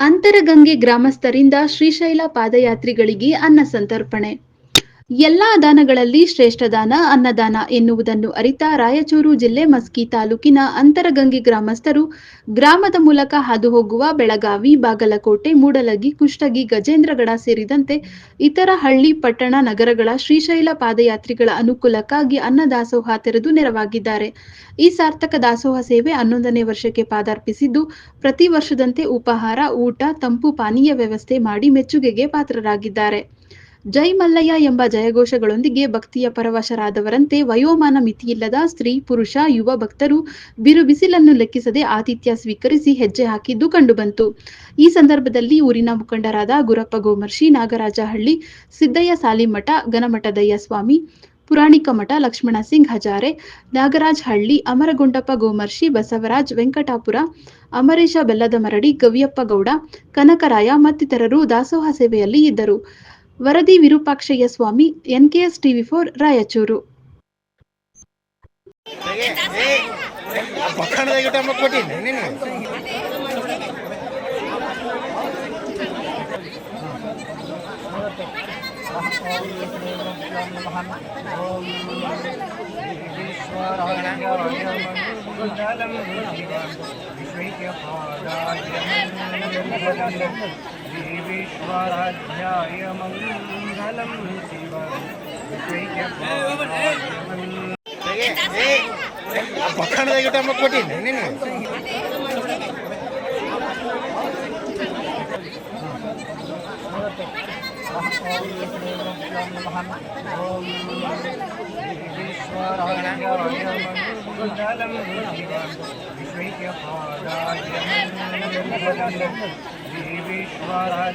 ಅಂತರಗಂಗೆ ಗ್ರಾಮಸ್ಥರಿಂದ ಶ್ರೀಶೈಲ ಪಾದಯಾತ್ರಿಗಳಿಗೆ ಅನ್ನ ಸಂತರ್ಪಣೆ. ಎಲ್ಲಾ ದಾನಗಳಲ್ಲಿ ಶ್ರೇಷ್ಠ ದಾನ, ಅನ್ನದಾನ ಎನ್ನುವುದನ್ನು ಅರಿತ ರಾಯಚೂರು ಜಿಲ್ಲೆ ಮಸ್ಕಿ ತಾಲೂಕಿನ ಅಂತರಗಂಗೆ ಗ್ರಾಮಸ್ಥರು ಗ್ರಾಮದ ಮೂಲಕ ಹಾದುಹೋಗುವ ಬೆಳಗಾವಿ, ಬಾಗಲಕೋಟೆ, ಮೂಡಲಗಿ, ಕುಷ್ಟಗಿ, ಗಜೇಂದ್ರಗಡ ಸೇರಿದಂತೆ ಇತರ ಹಳ್ಳಿ, ಪಟ್ಟಣ, ನಗರಗಳ ಶ್ರೀಶೈಲ ಪಾದಯಾತ್ರಿಗಳ ಅನುಕೂಲಕ್ಕಾಗಿ ಅನ್ನದಾಸೋಹ ತೆರೆದು ನೆರವಾಗಿದ್ದಾರೆ. ಈ ಸಾರ್ಥಕ ದಾಸೋಹ ಸೇವೆ ಹನ್ನೊಂದನೇ ವರ್ಷಕ್ಕೆ ಪಾದಾರ್ಪಿಸಿದ್ದು, ಪ್ರತಿ ವರ್ಷದಂತೆ ಉಪಹಾರ, ಊಟ, ತಂಪು, ಪಾನೀಯ ವ್ಯವಸ್ಥೆ ಮಾಡಿ ಮೆಚ್ಚುಗೆಗೆ ಪಾತ್ರರಾಗಿದ್ದಾರೆ. ಜೈ ಮಲ್ಲಯ್ಯ ಎಂಬ ಜಯಘೋಷಗಳೊಂದಿಗೆ ಭಕ್ತಿಯ ಪರವಶರಾದವರಂತೆ ವಯೋಮಾನ ಮಿತಿಯಿಲ್ಲದ ಸ್ತ್ರೀ, ಪುರುಷ, ಯುವ ಭಕ್ತರು ಬಿರು ಬಿಸಿಲನ್ನು ಲೆಕ್ಕಿಸದೆ ಆತಿಥ್ಯ ಸ್ವೀಕರಿಸಿ ಹೆಜ್ಜೆ ಹಾಕಿದ್ದು ಕಂಡುಬಂತು. ಈ ಸಂದರ್ಭದಲ್ಲಿ ಊರಿನ ಮುಖಂಡರಾದ ಗುರಪ್ಪ ಗೋಮರ್ಶಿ, ನಾಗರಾಜಹಳ್ಳಿ, ಸಿದ್ದಯ್ಯ ಸಾಲಿಮಠ ಗನಮಠದಯ್ಯ ಸ್ವಾಮಿ, ಪುರಾಣಿಕ ಮಠ ಲಕ್ಷ್ಮಣ ಸಿಂಗ್ ಹಜಾರೆ ನಾಗರಾಜ್ ಹಳ್ಳಿ ಅಮರಗುಂಡಪ್ಪ ಗೋಮರ್ಶಿ, ಬಸವರಾಜ್ ವೆಂಕಟಾಪುರ, ಅಮರೇಶ ಬೆಲ್ಲದಮರಡಿ ಗವಿಯಪ್ಪ ಗೌಡ, ಕನಕರಾಯ ಮತ್ತಿತರರು ದಾಸೋಹ ಸೇವೆಯಲ್ಲಿ ಇದ್ದರು. ವರದಿ Virupakshayya Swamy NKS TV four Raichur ಪಕ್ಕಣದಾಗ ಊಟ ಕೊಟ್ಟಿನಿ ನೀನು देवीश्वराध्याय मङ्गलं शिव ಪಕ್ಕಣದಾಗ ಊಟ ಕೊಟ್ಟಿನಿ ನೀನು देवीश्वराध्याय